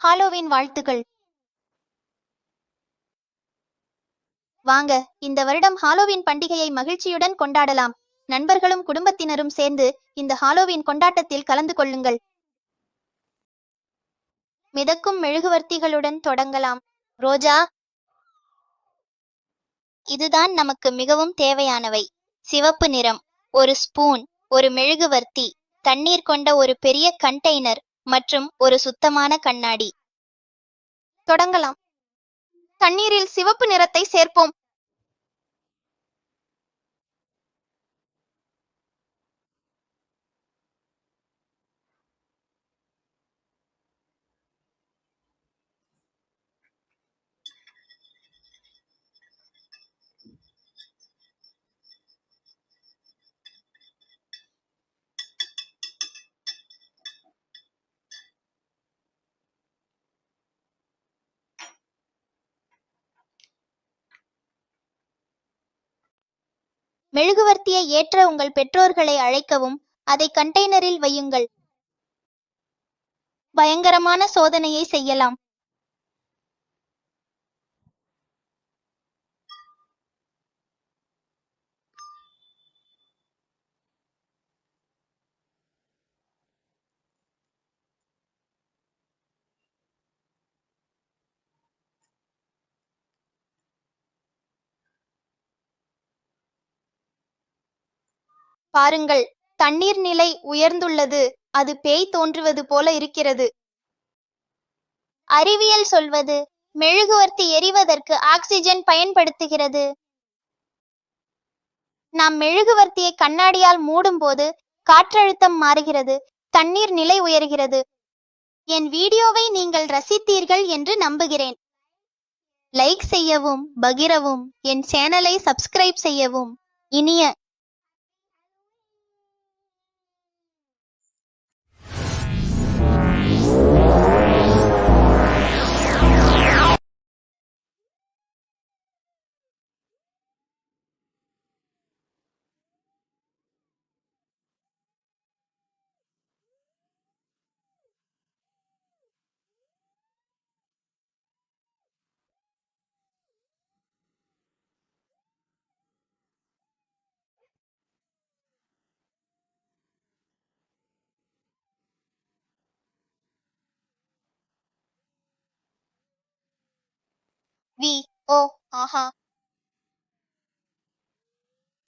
Halloween வாழ்த்துகள் வாங்க இந்த வருடம் ஹாலோவின் பண்டிகையை மகிழ்ச்சியுடன் கொண்டாடலாம். நண்பர்களும் குடும்பத்தினரும் சேர்ந்து இந்த ஹாலோவின் கொண்டாட்டத்தில் கலந்து கொள்ளுங்கள். மிதக்கும் மெழுகுவர்த்திகளுடன் தொடங்கலாம். ரோஜா இதுதான் நமக்கு மிகவும் தேவையானவை. சிவப்பு நிறம் ஒரு ஸ்பூன் ஒரு மெழுகுவர்த்தி தண்ணீர் கொண்ட ஒரு பெரிய கண்டெய்னர் மற்றும் ஒரு சுத்தமான கண்ணாடி. தொடங்கலாம். தண்ணீரில் சிவப்பு நிறத்தை சேர்ப்போம். மெழுகுவர்த்தியை ஏற்ற உங்கள் பெற்றோர்களை அழைக்கவும் அதை கண்டெய்னரில் வையுங்கள். பயங்கரமான சோதனையை செய்யலாம். பாருங்கள் தண்ணீர் நிலை உயர்ந்துள்ளது அது பேய் தோன்றுவது போல இருக்கிறது. அறிவியல் சொல்வது மெழுகுவர்த்தி எரிவதற்கு ஆக்சிஜன் பயன்படுத்துகிறது. நாம் மெழுகுவர்த்தியை கண்ணாடியால் மூடும்போது காற்றழுத்தம் மாறுகிறது தண்ணீர் நிலை உயர்கிறது. என் வீடியோவை நீங்கள் ரசித்தீர்கள் என்று நம்புகிறேன். லைக் செய்யவும் பகிரவும் என் சேனலை சப்ஸ்கிரைப் செய்யவும் இனிய வி ஓ ஆஹா